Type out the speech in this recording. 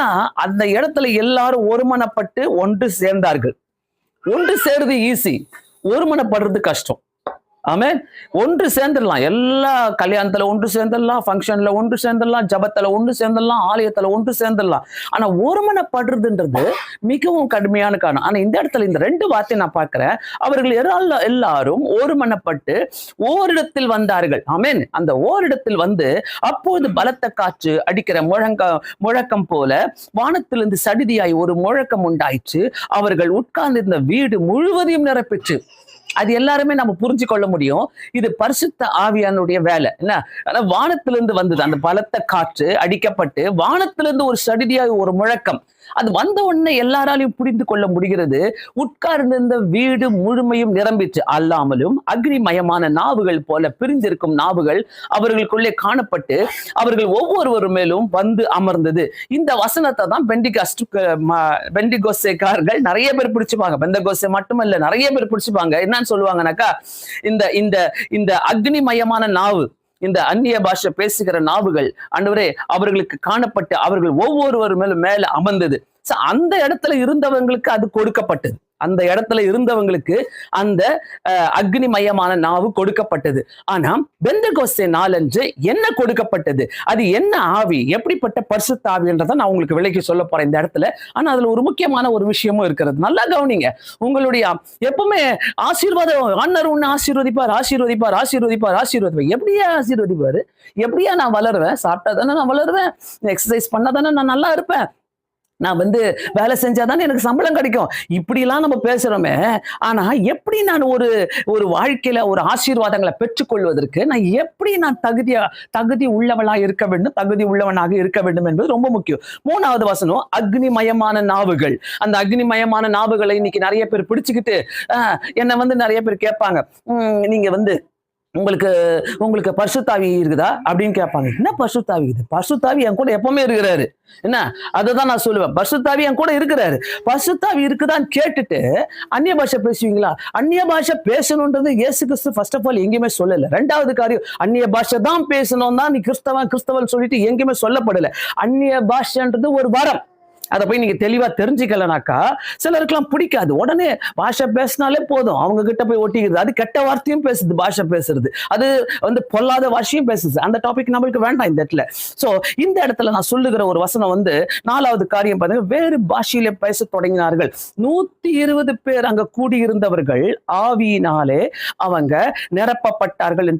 ஏன்னா அந்த இடத்துல எல்லாரும் ஒருமனப்பட்டு ஒன்று சேர்ந்தார்கள். ஒன்று சேர்றது ஈஸி ஒருமனப்படுறது கஷ்டம். ஆமே ஒன்று சேர்ந்துடலாம். எல்லா கல்யாணத்துல ஒன்று சேர்ந்துடலாம் ஃபங்க்ஷன்ல ஒன்று சேர்ந்துடலாம் ஜபத்துல ஒன்று சேர்ந்துடலாம் ஆலயத்துல ஒன்று சேர்ந்துடலாம். ஆனா ஒருமனப்படுறதுன்றது மிகவும் கடுமையான காரணம். ஆனா இந்த இடத்துல இந்த ரெண்டு வார்த்தை நான் பாக்குறேன் அவர்கள் எல்லா- எல்லாரும் ஒருமனப்பட்டு ஓரிடத்தில் வந்தார்கள். ஆமேன். அந்த ஓரிடத்தில் வந்து அப்போது பலத்த காற்று அடிக்கிற முழங்க முழக்கம் போல வானத்திலிருந்து சடிதியாய் ஒரு முழக்கம் உண்டாயிற்று. அவர்கள் உட்கார்ந்திருந்த வீடு முழுவதையும் நிரப்பிச்சு அது எல்லாருமே நம்ம புரிஞ்சு கொள்ள முடியும். இது பரிசுத்த ஆவியானுடைய வேலை. என்ன? ஆனா வானத்திலிருந்து வந்தது. அந்த பலத்த காற்று அடிக்கப்பட்டு வானத்திலிருந்து ஒரு சடிதியாய் ஒரு முழக்கம். அது வந்த உடனே எல்லாராலையும் புரிந்து கொள்ள முடிகிறது. உட்கார்ந்திருந்த வீடு முழுமையும் நிரம்பிச்சு அல்லாமலும் அக்னிமயமான நாவுகள் போல பிரிந்திருக்கும் நாவுகள் அவர்களுக்குள்ளே காணப்பட்டு அவர்கள் ஒவ்வொருவர் மேலும் வந்து அமர்ந்தது. இந்த வசனத்தை தான் பெண்டிகாஸ்ட் பெண்டிகோசேக்காரர்கள் நிறைய பேர் பிடிச்சிப்பாங்க. பெந்தகோசே மட்டுமல்ல நிறைய பேர் பிடிச்சிப்பாங்க. என்னன்னு சொல்லுவாங்கனாக்கா இந்த இந்த இந்த அக்னிமயமான நாவு இந்த அந்நிய பாஷை பேசுகிற நாவுகள் ஆண்டவரே அவர்களுக்கு காணப்பட்டு அவர்கள் ஒவ்வொருவர் மேலும் மேல அமர்ந்தது. அந்த இடத்துல இருந்தவங்களுக்கு அது கொடுக்கப்பட்டது. அந்த இடத்துல இருந்தவங்களுக்கு அந்த அக்னி அக்னிமயமான நாவு கொடுக்கப்பட்டது. ஆனா பெந்தகோஸ்தே நாளன்று என்ன கொடுக்கப்பட்டது? அது என்ன ஆவி? எப்படிப்பட்ட பரிசுத்த ஆவின்றதை நான் உங்களுக்கு விலைக்கு சொல்ல போறேன் இந்த இடத்துல. ஆனா அதுல ஒரு முக்கியமான ஒரு விஷயமும் இருக்கிறது. நல்லா கவனிங்க. உங்களுடைய எப்பவுமே ஆசீர்வாதம் ஆண்டர் உன்னை ஆசீர்வதிப்பார் ஆசீர்வதிப்பார் ஆசீர்வதிப்பார் ஆசீர்வதிப்பார். எப்படியா ஆசீர்வதிப்பாரு? எப்படியா நான் வளருவேன்? சாப்பிட்டா தானே நான் வளருவேன்? எக்ஸசைஸ் பண்ணா தானே நான் நல்லா இருப்பேன்? நான் வந்து வேலை செஞ்சாதானே எனக்கு சம்பளம் கிடைக்கும். இப்படிலாம் நம்ம பேசுறோமே. ஆனா எப்படி நான் ஒரு ஒரு வாழ்க்கையில ஒரு ஆசீர்வாதங்களை பெற்றுக்கொள்வதற்கு நான் எப்படி நான் தகுதியா தகுதி உள்ளவளா இருக்க வேண்டும் தகுதி உள்ளவனாக இருக்க வேண்டும் என்பது ரொம்ப முக்கியம். மூணாவது வசனம் அக்னிமயமான நாவுகள். அந்த அக்னிமயமான நாவுகளை இன்னைக்கு நிறைய பேர் பிடிச்சுக்கிட்டு ஆஹ், என்னை வந்து நிறைய பேர் கேட்பாங்க. நீங்க வந்து உங்களுக்கு உங்களுக்கு பரிசுத்தாவி இருக்குதா? அப்படின்னு கேட்பாங்க. என்ன பரிசுத்தாவி இது? பரிசுத்தாவி என் கூட எப்பவுமே இருக்கிறாரு. என்ன? அதை தான் நான் சொல்லுவேன். பரிசுத்தாவி என் கூட இருக்கிறாரு. பரிசுத்தாவி இருக்குதான்னு கேட்டுட்டு அந்நிய பாஷை பேசுவீங்களா? அந்நிய பாஷை பேசணுன்றது இயேசு கிறிஸ்து ஃபர்ஸ்ட் ஆஃப் ஆல் எங்கேயுமே சொல்லல. ரெண்டாவது காரியம் அந்நிய பாஷை தான் பேசணும் தான் நீ கிறிஸ்தவன் கிறிஸ்தவன் சொல்லிட்டு எங்கேயுமே சொல்லப்படல. அந்நிய பாஷைன்றது ஒரு வரம். அதை போய் நீங்க தெளிவா தெரிஞ்சுக்கலனாக்கா சிலருக்குலாம் பிடிக்காது. உடனே பாஷை பேசினாலே போதும். அவங்க கிட்ட போய் ஒட்டிக்கிறது. அது கெட்ட வார்த்தையும் பேசுது பாஷை பேசுறது. அது வந்து பொல்லாத வாஷையும் பேசுது. அந்த டாபிக் நம்மளுக்கு வேண்டாம் இந்த இடத்துல. சோ இந்த இடத்துல நான் சொல்லுகிற ஒரு வசனம் வந்து நாலாவது காரியம் பாருங்க. வேறு பாஷையில பேச தொடங்கினார்கள். நூத்தி இருபது பேர் அங்க கூடியிருந்தவர்கள் ஆவியினாலே அவங்க நிரப்பப்பட்டார்கள் என்று